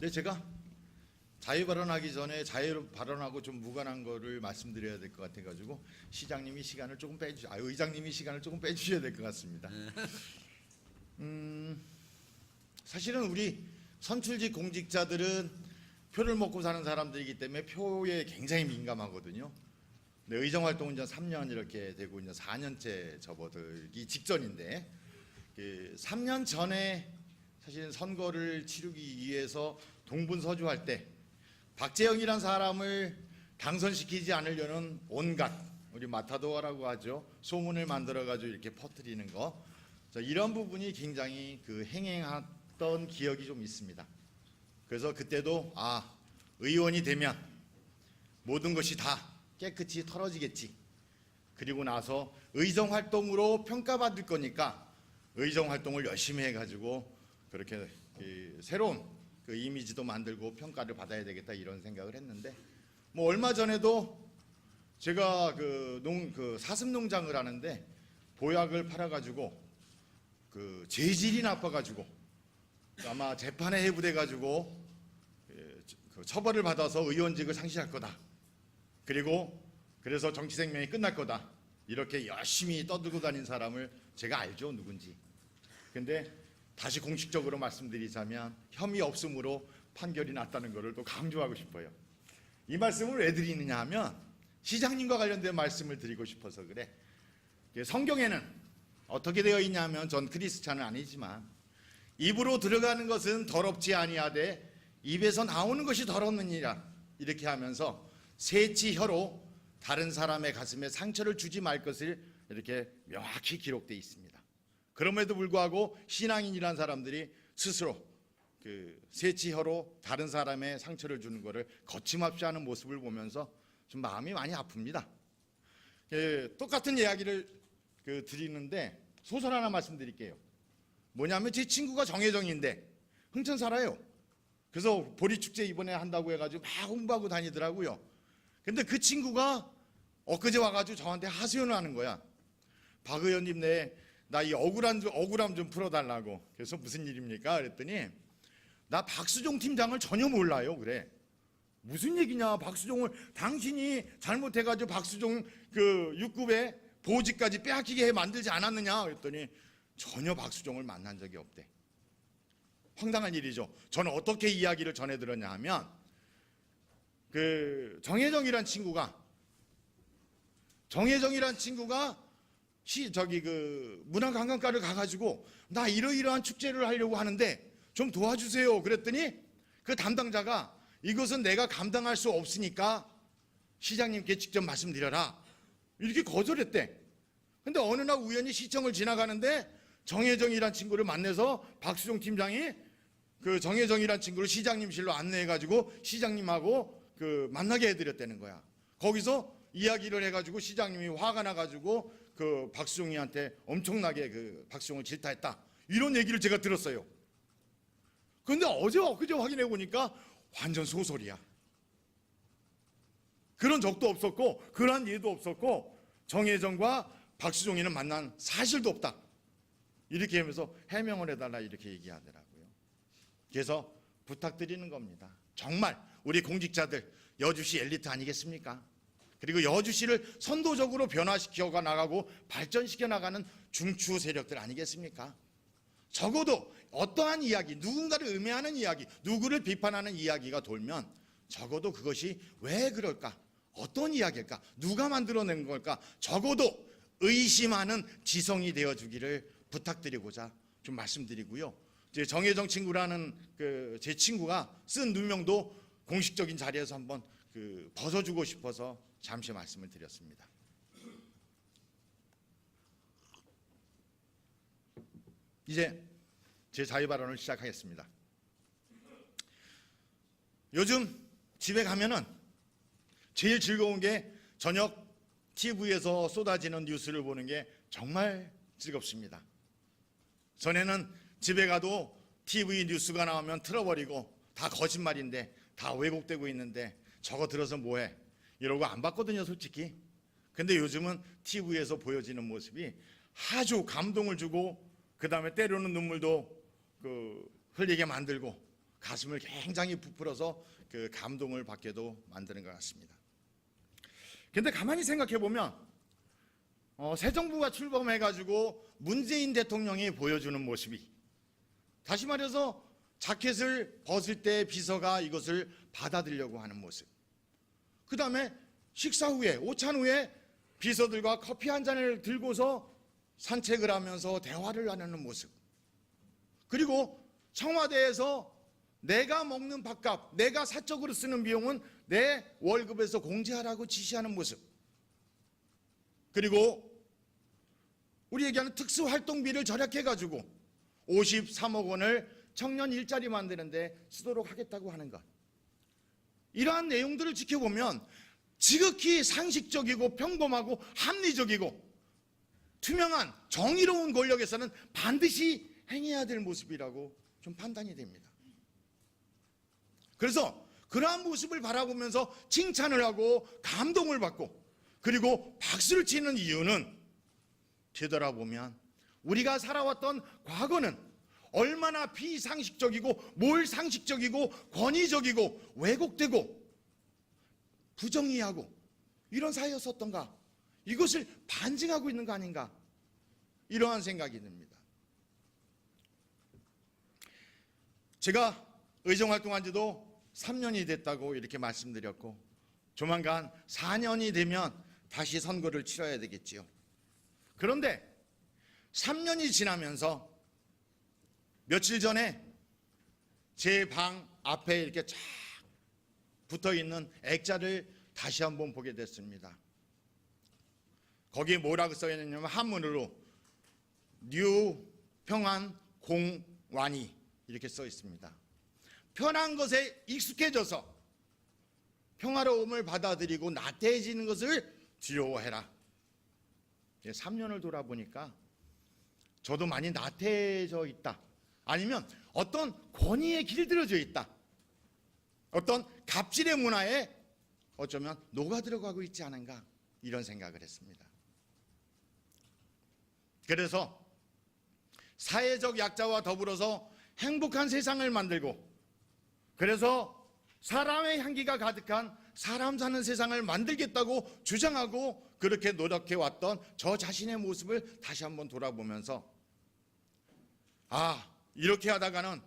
네, 제가 자유 발언하기 전에 자유 발언하고 좀 무관한 거를 말씀드려야 될 것 같아 가지고 시장님이 시간을 조금 빼주, 아 의장님이 시간을 조금 빼주셔야 될 것 같습니다. 음, 사실은 우리 선출직 공직자들은 표를 먹고 사는 사람들이기 때문에 표에 굉장히 민감하거든요. 네, 의정 활동은 이제 3년 이렇게 되고 이제 4년째 접어들기 직전인데 그 3년 전에 사실 선거를 치르기 위해서 동분서주할 때 박재영이란 사람을 당선시키지 않으려는 온갖 우리 마타도어라고 하죠 소문을 만들어 가지고 이렇게 퍼뜨리는 거 자, 이런 부분이 굉장히 그 행행했던 기억이 좀 있습니다. 그래서 그때도 아 의원이 되면 모든 것이 다 깨끗이 털어지겠지. 그리고 나서 의정 활동으로 평가받을 거니까 의정 활동을 열심히 해가지고 그렇게 그 새로운 그 이미지도 만들고 평가를 받아야 되겠다 이런 생각을 했는데 뭐 얼마 전에도 제가 그농그 사슴 농장을 하는데 보약을 팔아가지고 그 재질이 나빠가지고 아마 재판에 해부돼가지고 그 처벌을 받아서 의원직을 상실할 거다. 그리고 그래서 정치 생명이 끝날 거다. 이렇게 열심히 떠들고 다닌 사람을 제가 알죠 누군지. 근데 다시 공식적으로 말씀드리자면 혐의 없음으로 판결이 났다는 것을 또 강조하고 싶어요. 이 말씀을 왜 드리느냐 하면 시장님과 관련된 말씀을 드리고 싶어서 그래. 성경에는 어떻게 되어 있냐면 전 크리스찬은 아니지만 입으로 들어가는 것은 더럽지 아니하되 입에서 나오는 것이 더럽느니라 이렇게 하면서 세치 혀로 다른 사람의 가슴에 상처를 주지 말 것을 이렇게 명확히 기록되어 있습니다. 그럼에도 불구하고 신앙인이란 사람들이 스스로 그 세치혀로 다른 사람의 상처를 주는 것을 거침없이 하는 모습을 보면서 좀 마음이 많이 아픕니다. 그 똑같은 이야기를 그 드리는데 소설 하나 말씀드릴게요. 뭐냐면 제 친구가 정혜정인데 흥천 살아요. 그래서 보리축제 이번에 한다고 해가지고 막 홍보하고 다니더라고요. 근데 그 친구가 엊그제 와가지고 저한테 하소연을 하는 거야. 박 의원님 내 나 이 억울한 좀- 억울함 좀 풀어달라고. 그래서 무슨 일입니까? 그랬더니 나 박수종 팀장을 전혀 몰라요. 그래. 무슨 얘기냐? 박수종을 당신이 잘못해가지고 박수종 그 6급에 보직까지 빼앗기게 해 만들지 않았느냐? 그랬더니 전혀 박수종을 만난 적이 없대. 황당한 일이죠. 저는 어떻게 이야기를 전해 들었냐 하면 그 정혜정이란 친구가 정혜정이란 친구가 시 저기 그 문화관광과를 가가지고 나 이러이러한 축제를 하려고 하는데 좀 도와주세요. 그랬더니 그 담당자가 이것은 내가 감당할 수 없으니까 시장님께 직접 말씀드려라. 이렇게 거절했대. 근데 어느 날 우연히 시청을 지나가는데 정혜정이란 친구를 만나서 박수종 팀장이 그 정혜정이란 친구를 시장님실로 안내해가지고 시장님하고 그 만나게 해드렸다는 거야. 거기서 이야기를 해가지고 시장님이 화가 나가지고 그 박수종이한테 엄청나게 그 박수종을 질타했다. 이런 얘기를 제가 들었어요. 근데 어제 엊그제 확인해 보니까 완전 소설이야. 그런 적도 없었고 그러한 일도 없었고 정혜정과 박수종이는 만난 사실도 없다. 이렇게 하면서 해명을 해달라 이렇게 얘기하더라고요. 그래서 부탁드리는 겁니다. 정말 우리 공직자들 여주시 엘리트 아니겠습니까? 그리고 여주시를 선도적으로 변화시켜 나가고 발전시켜 나가는 중추 세력들 아니겠습니까? 적어도 어떠한 이야기, 누군가를 음해하는 이야기, 누구를 비판하는 이야기가 돌면 적어도 그것이 왜 그럴까? 어떤 이야기일까? 누가 만들어낸 걸까? 적어도 의심하는 지성이 되어 주기를 부탁드리고자 좀 말씀드리고요. 정혜정 친구라는 그 제 친구가 쓴 누명도 공식적인 자리에서 한번 그 벗어주고 싶어서 잠시 말씀을 드렸습니다. 이제 제 자유 발언을 시작하겠습니다. 요즘 집에 가면은 제일 즐거운 게 저녁 TV에서 쏟아지는 뉴스를 보는 게 정말 즐겁습니다. 전에는 집에 가도 TV 뉴스가 나오면 틀어버리고 다 거짓말인데 다 왜곡되고 있는데 저거 들어서 뭐해 이러고 안 봤거든요 솔직히 근데 요즘은 TV에서 보여지는 모습이 아주 감동을 주고 그 다음에 때로는 눈물도 그 흘리게 만들고 가슴을 굉장히 부풀어서 그 감동을 받게도 만드는 것 같습니다. 근데 가만히 생각해 보면 어, 새 정부가 출범해 가지고 문재인 대통령이 보여주는 모습이 다시 말해서 자켓을 벗을 때 비서가 이것을 받아들려고 하는 모습. 그 다음에 식사 후에 오찬 후에 비서들과 커피 한 잔을 들고서 산책을 하면서 대화를 나누는 모습. 그리고 청와대에서 내가 먹는 밥값, 내가 사적으로 쓰는 비용은 내 월급에서 공제하라고 지시하는 모습. 그리고 우리 얘기하는 특수활동비를 절약해가지고 53억 원을 청년 일자리 만드는데 쓰도록 하겠다고 하는 것. 이러한 내용들을 지켜보면 지극히 상식적이고 평범하고 합리적이고 투명한 정의로운 권력에서는 반드시 행해야 될 모습이라고 좀 판단이 됩니다. 그래서 그러한 모습을 바라보면서 칭찬을 하고 감동을 받고 그리고 박수를 치는 이유는 되돌아보면 우리가 살아왔던 과거는 얼마나 비상식적이고 뭘 상식적이고 권위적이고 왜곡되고 부정의하고 이런 사회였었던가 이것을 반증하고 있는 거 아닌가 이러한 생각이 듭니다. 제가 의정 활동한 지도 3년이 됐다고 이렇게 말씀드렸고 조만간 4년이 되면 다시 선거를 치러야 되겠지요. 그런데 3년이 지나면서 며칠 전에 제 방 앞에 이렇게 쫙 붙어 있는 액자를 다시 한번 보게 됐습니다. 거기에 뭐라고 써 있냐면 한문으로 뉴 평안 공완이 이렇게 써 있습니다. 편한 것에 익숙해져서 평화로움을 받아들이고 나태해지는 것을 두려워해라. 3년을 돌아보니까 저도 많이 나태해져 있다. 아니면 어떤 권위에 길들여져 있다. 어떤 갑질의 문화에 어쩌면 녹아 들어가고 있지 않은가 이런 생각을 했습니다. 그래서 사회적 약자와 더불어서 행복한 세상을 만들고 그래서 사람의 향기가 가득한 사람 사는 세상을 만들겠다고 주장하고 그렇게 노력해 왔던 저 자신의 모습을 다시 한번 돌아보면서 아, 이렇게 하다가는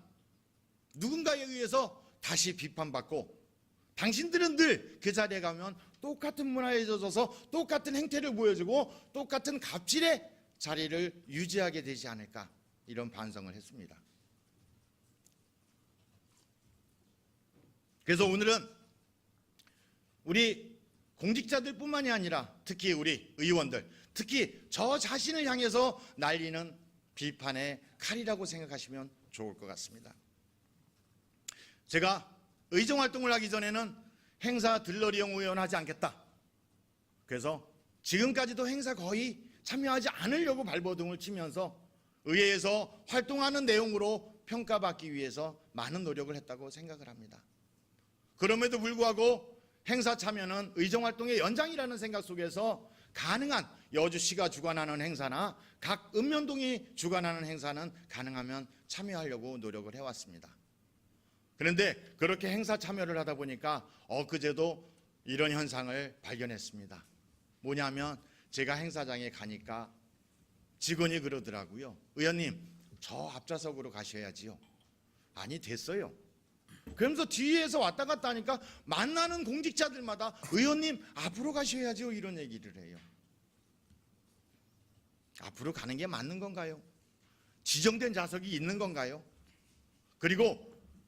누군가에 의해서 다시 비판받고 당신들은 늘 그 자리에 가면 똑같은 문화에 젖어서 똑같은 행태를 보여주고 똑같은 갑질의 자리를 유지하게 되지 않을까 이런 반성을 했습니다. 그래서 오늘은 우리 공직자들뿐만이 아니라 특히 우리 의원들, 특히 저 자신을 향해서 날리는 비판의 칼이라고 생각하시면 좋을 것 같습니다. 제가 의정 활동을 하기 전에는 행사 들러리형 의원 하지 않겠다. 그래서 지금까지도 행사 거의 참여하지 않으려고 발버둥을 치면서 의회에서 활동하는 내용으로 평가받기 위해서 많은 노력을 했다고 생각을 합니다. 그럼에도 불구하고 행사 참여는 의정 활동의 연장이라는 생각 속에서 가능한 여주시가 주관하는 행사나 각 읍면동이 주관하는 행사는 가능하면 참여하려고 노력을 해왔습니다. 그런데 그렇게 행사 참여를 하다 보니까 엊그제도 이런 현상을 발견했습니다. 뭐냐면 제가 행사장에 가니까 직원이 그러더라고요. 의원님, 저 앞좌석으로 가셔야지요. 아니, 됐어요. 그러면서 뒤에서 왔다 갔다 하니까 만나는 공직자들마다 의원님 앞으로 가셔야죠 이런 얘기를 해요. 앞으로 가는 게 맞는 건가요? 지정된 좌석이 있는 건가요? 그리고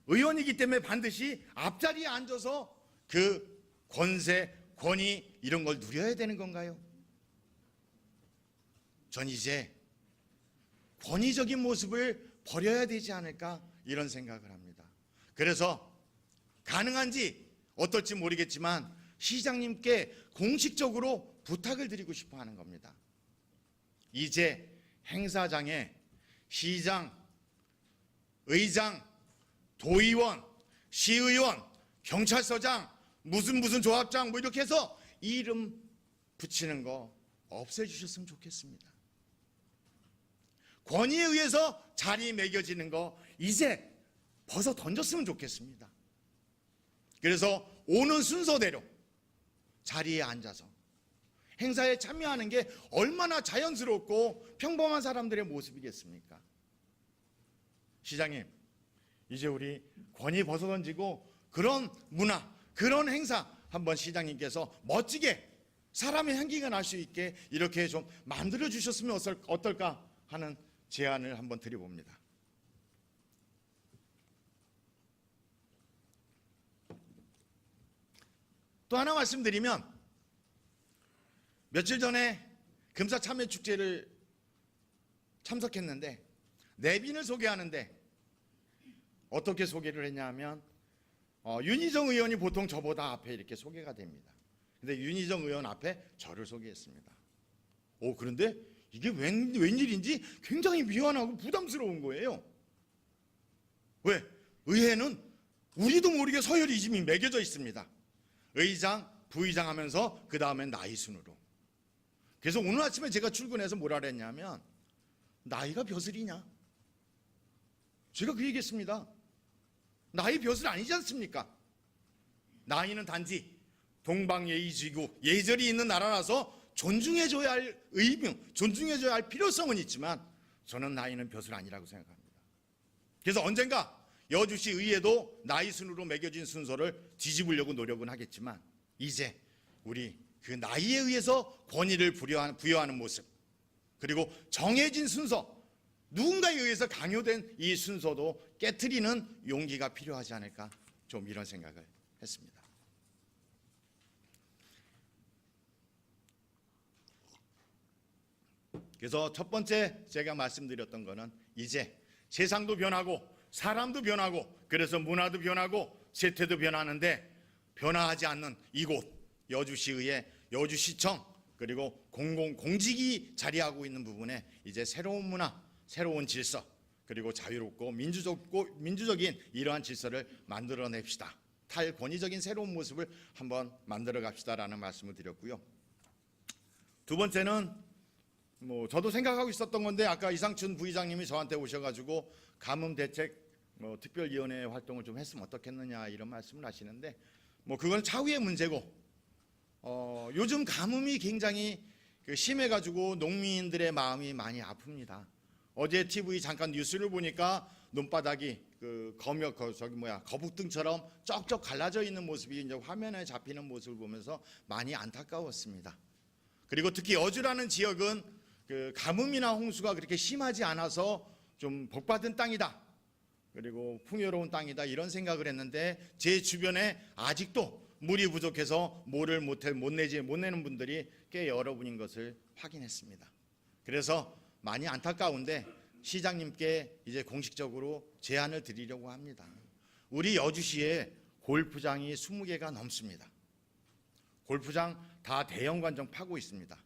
의원이기 때문에 반드시 앞자리에 앉아서 그 권세, 권위 이런 걸 누려야 되는 건가요? 전 이제 권위적인 모습을 버려야 되지 않을까 이런 생각을 합니다. 그래서 가능한지 어떨지 모르겠지만 시장님께 공식적으로 부탁을 드리고 싶어 하는 겁니다. 이제 행사장에 시장, 의장, 도의원, 시의원, 경찰서장, 무슨 무슨 조합장 뭐 이렇게 해서 이름 붙이는 거 없애주셨으면 좋겠습니다. 권위에 의해서 자리 매겨지는 거 이제 벗어 던졌으면 좋겠습니다. 그래서 오는 순서대로 자리에 앉아서 행사에 참여하는 게 얼마나 자연스럽고 평범한 사람들의 모습이겠습니까? 시장님, 이제 우리 권위 벗어 던지고 그런 문화, 그런 행사 한번 시장님께서 멋지게 사람의 향기가 날 수 있게 이렇게 좀 만들어 주셨으면 어떨- 어떨까 하는 제안을 한번 드려봅니다. 또 하나 말씀드리면 며칠 전에 금사 참여 축제를 참석했는데 내빈을 소개하는데 어떻게 소개를 했냐면 어, 윤희정 의원이 보통 저보다 앞에 이렇게 소개가 됩니다. 근데 윤희정 의원 앞에 저를 소개했습니다. 오 그런데 이게 웬, 웬일인지 굉장히 미안하고 부담스러운 거예요. 왜? 의회는 우리도 모르게 서열이즘이 매겨져 있습니다. 의장, 부의장 하면서 그 다음엔 나이 순으로. 그래서 오늘 아침에 제가 출근해서 뭐라 그랬냐면 나이가 벼슬이냐? 제가 그 얘기했습니다. 나이 벼슬 아니지 않습니까? 나이는 단지 동방예의지구 예절이 있는 나라라서 존중해줘야 할 의무, 존중해줘야 할 필요성은 있지만 저는 나이는 벼슬 아니라고 생각합니다. 그래서 언젠가 여주시 의회도 나이 순으로 매겨진 순서를 뒤집으려고 노력은 하겠지만 이제 우리 그 나이에 의해서 권위를 부여하는, 모습 그리고 정해진 순서 누군가에 의해서 강요된 이 순서도 깨트리는 용기가 필요하지 않을까 좀 이런 생각을 했습니다. 그래서 첫 번째 제가 말씀드렸던 거는 이제 세상도 변하고 사람도 변하고 그래서 문화도 변하고 세태도 변하는데 변화하지 않는 이곳 여주시의회 여주시청 그리고 공공 공직이 자리하고 있는 부분에 이제 새로운 문화, 새로운 질서 그리고 자유롭고 민주적고 민주적인 이러한 질서를 만들어냅시다. 탈권위적인 새로운 모습을 한번 만들어 갑시다라는 말씀을 드렸고요. 두 번째는 뭐 저도 생각하고 있었던 건데 아까 이상춘 부의장님이 저한테 오셔가지고 가뭄 대책 뭐 특별위원회 활동을 좀 했으면 어떻겠느냐 이런 말씀을 하시는데 뭐 그건 차후의 문제고 어, 요즘 가뭄이 굉장히 그 심해가지고 농민들의 마음이 많이 아픕니다. 어제 TV 잠깐 뉴스를 보니까 눈바닥이 그 검역 거- 저기 뭐야 거북등처럼 쩍쩍 갈라져 있는 모습이 이제 화면에 잡히는 모습을 보면서 많이 안타까웠습니다. 그리고 특히 여주라는 지역은 그 가뭄이나 홍수가 그렇게 심하지 않아서 좀 복받은 땅이다. 그리고 풍요로운 땅이다 이런 생각을 했는데 제 주변에 아직도 물이 부족해서 물을 못해 못 내지 못 내는 분들이 꽤 여러 분인 것을 확인했습니다. 그래서 많이 안타까운데 시장님께 이제 공식적으로 제안을 드리려고 합니다. 우리 여주시에 골프장이 20개가 넘습니다. 골프장 다 대형 관정 파고 있습니다.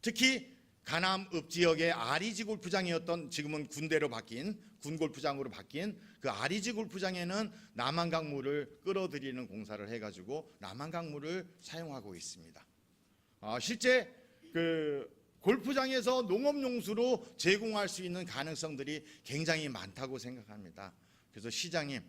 특히 가남 읍 지역의 아리지 골프장이었던 지금은 군대로 바뀐 군 골프장으로 바뀐 그 아리지 골프장에는 남한강물을 끌어들이는 공사를 해가지고 남한강물을 사용하고 있습니다. 아, 실제 그 골프장에서 농업용수로 제공할 수 있는 가능성들이 굉장히 많다고 생각합니다. 그래서 시장님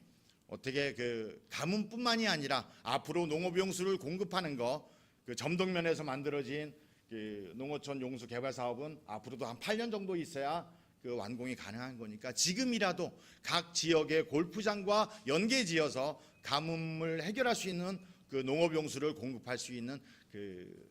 어떻게 그 가뭄뿐만이 아니라 앞으로 농업용수를 공급하는 거 그 점동면에서 만들어진 그 농어촌 용수 개발 사업은 앞으로도 한 8년 정도 있어야 그 완공이 가능한 거니까 지금이라도 각 지역의 골프장과 연계 지어서 가뭄을 해결할 수 있는 그 농업 용수를 공급할 수 있는 그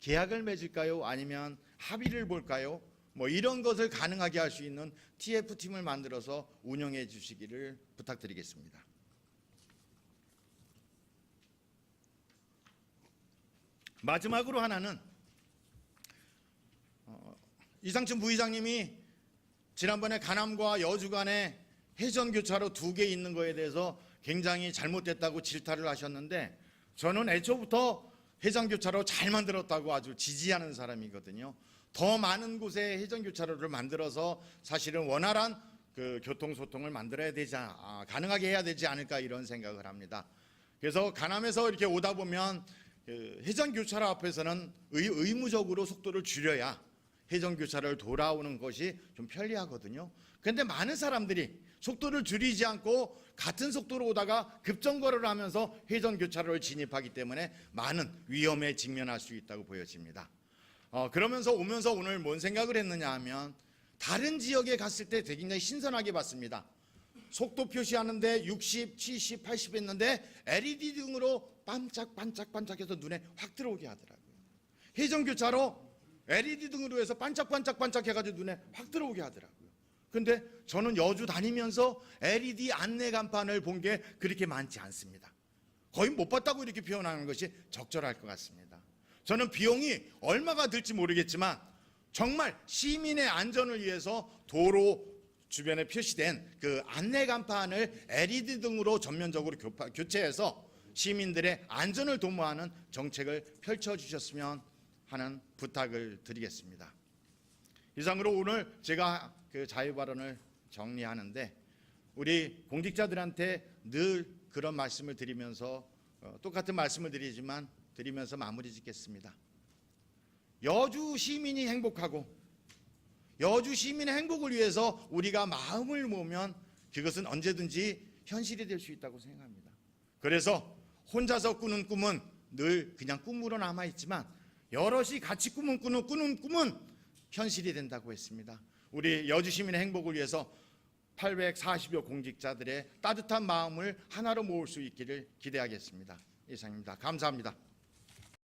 계약을 맺을까요? 아니면 합의를 볼까요? 뭐 이런 것을 가능하게 할 수 있는 TF 팀을 만들어서 운영해 주시기를 부탁드리겠습니다. 마지막으로 하나는 어, 이상춘 부의장님이 지난번에 가남과 여주 간에 해전 교차로 두 개 있는 거에 대해서 굉장히 잘못됐다고 질타를 하셨는데 저는 애초부터 해전 교차로 잘 만들었다고 아주 지지하는 사람이거든요. 더 많은 곳에 해전 교차로를 만들어서 사실은 원활한 그 교통 소통을 만들어야 되지 않- 아, 가능하게 해야 되지 않을까 이런 생각을 합니다. 그래서 가남에서 이렇게 오다 보면 그 해전 교차로 앞에서는 의, 의무적으로 속도를 줄여야 해전 교차로를 돌아오는 것이 좀 편리하거든요. 그런데 많은 사람들이 속도를 줄이지 않고 같은 속도로 오다가 급정거를 하면서 회전 교차로를 진입하기 때문에 많은 위험에 직면할 수 있다고 보여집니다. 어, 그러면서 오면서 오늘 뭔 생각을 했느냐 하면 다른 지역에 갔을 때 되게 굉장히 신선하게 봤습니다. 속도 표시하는데 60, 70, 80 했는데 LED 등으로 반짝반짝반짝해서 눈에 확 들어오게 하더라고요. 회전 교차로 LED 등으로 해서 반짝반짝반짝 해가지고 눈에 확 들어오게 하더라고요. 근데 저는 여주 다니면서 LED 안내 간판을 본 게 그렇게 많지 않습니다. 거의 못 봤다고 이렇게 표현하는 것이 적절할 것 같습니다. 저는 비용이 얼마가 들지 모르겠지만 정말 시민의 안전을 위해서 도로 주변에 표시된 그 안내 간판을 LED 등으로 전면적으로 교체해서 시민들의 안전을 도모하는 정책을 펼쳐 주셨으면 하는 부탁을 드리겠습니다. 이상으로 오늘 제가 그 자유 발언을 정리하는데 우리 공직자들한테 늘 그런 말씀을 드리면서 어, 똑같은 말씀을 드리지만 드리면서 마무리 짓겠습니다. 여주 시민이 행복하고 여주 시민의 행복을 위해서 우리가 마음을 모으면 그것은 언제든지 현실이 될 수 있다고 생각합니다. 그래서 혼자서 꾸는 꿈은 늘 그냥 꿈으로 남아 있지만 여럿이 같이 꿈은 꾸는 꾸는 꿈은 현실이 된다고 했습니다. 우리 여주 시민의 행복을 위해서 840여 공직자들의 따뜻한 마음을 하나로 모을 수 있기를 기대하겠습니다. 이상입니다. 감사합니다.